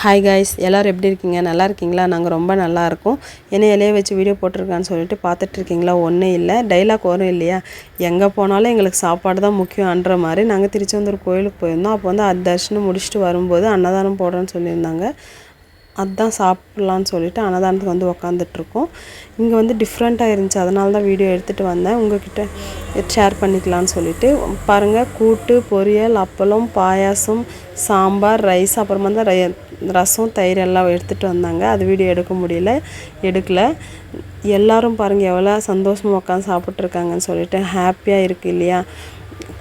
Hi guys எல்லோரும் எப்படி இருக்கீங்க? நல்லா இருக்கீங்களா? நாங்கள் ரொம்ப நல்லா இருக்கோம். என்ன இலைய வச்சு வீடியோ போட்டிருக்கான்னு சொல்லிட்டு பார்த்துட்டு இருக்கீங்களா ஒன்றும் இல்லை. டைலாக் வரும் இல்லையா? எங்கே போனாலும் எங்களுக்கு சாப்பாடு தான் முக்கியம்ன்ற மாதிரி நாங்கள் திருச்செந்தூர் கோயிலுக்கு போயிருந்தோம். அப்போ வந்து அது தரிசனம் முடிச்சுட்டு வரும்போது அன்னதானம் போடுறேன்னு சொல்லியிருந்தாங்க. அதுதான் சாப்பிட்லான்னு சொல்லிட்டு அன்னதானத்துக்கு வந்து உக்காந்துட்ருக்கோம். இங்கே வந்து டிஃப்ரெண்ட்டாக இருந்துச்சு. அதனால தான் வீடியோ எடுத்துகிட்டு வந்தேன். உங்ககிட்ட ஷேர் பண்ணிக்கலான்னு சொல்லிட்டு. பாருங்கள் கூட்டு பொரியல் அப்பளம் பாயாசம் சாம்பார் ரைஸ் அப்புறமா தான் ரை ரசம் தயிர் எல்லாம் எடுத்துகிட்டு வந்தாங்க. அது வீடியோ எடுக்க முடியல எடுக்கல. எல்லோரும் பாருங்கள் எவ்வளோ சந்தோஷமாக உட்காந்து சாப்பிட்ருக்காங்கன்னு சொல்லிட்டு ஹாப்பியாக இருக்குது இல்லையா?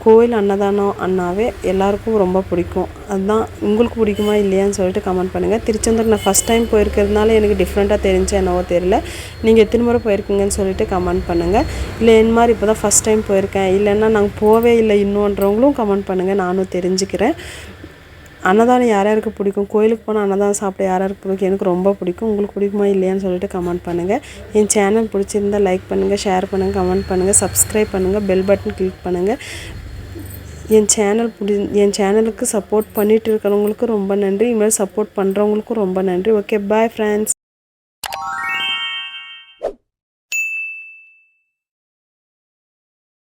கோவில் அன்னதானம் அண்ணாவே எல்லாருக்கும் ரொம்ப பிடிக்கும். அதுதான் உங்களுக்கு பிடிக்குமா இல்லையான்னு சொல்லிட்டு கமெண்ட் பண்ணுங்கள் திருச்செந்தூர் நான் ஃபஸ்ட் டைம் போயிருக்கிறதுனால எனக்கு டிஃப்ரெண்ட்டாக தெரிஞ்சு என்னவோ தெரியல. நீங்கள் எத்தனை முறை போயிருக்கீங்கன்னு சொல்லிட்டு கமெண்ட் பண்ணுங்கள் இல்லை என் மாதிரி இப்போ தான் ஃபஸ்ட் டைம் போயிருக்கேன். இல்லைன்னா நாங்கள் போவே இல்லை இன்னுன்றவங்களும் கமெண்ட் பண்ணுங்கள் நானும் தெரிஞ்சுக்கிறேன். அன்னதானம் யார் யாருக்கு பிடிக்கும்? கோயிலுக்கு போனால் அன்னதானம் சாப்பிட யார் யாருக்கு பிடிக்கும்? எனக்கு ரொம்ப பிடிக்கும். உங்களுக்கு பிடிக்குமா இல்லையான்னு சொல்லிட்டு கமெண்ட் பண்ணுங்கள் என் சேனல் பிடிச்சிருந்தால் லைக் பண்ணுங்கள் ஷேர் பண்ணுங்கள் கமெண்ட் பண்ணுங்கள் சப்ஸ்கிரைப் பண்ணுங்கள் பெல் பட்டன் கிளிக் பண்ணுங்கள் என் சேனல் பிடி என் சேனலுக்கு சப்போர்ட் பண்ணிகிட்டு இருக்கிறவங்களுக்கும் ரொம்ப நன்றி. இனிமேல் சப்போர்ட் பண்ணுறவங்களுக்கும் ரொம்ப நன்றி. Okay bye friends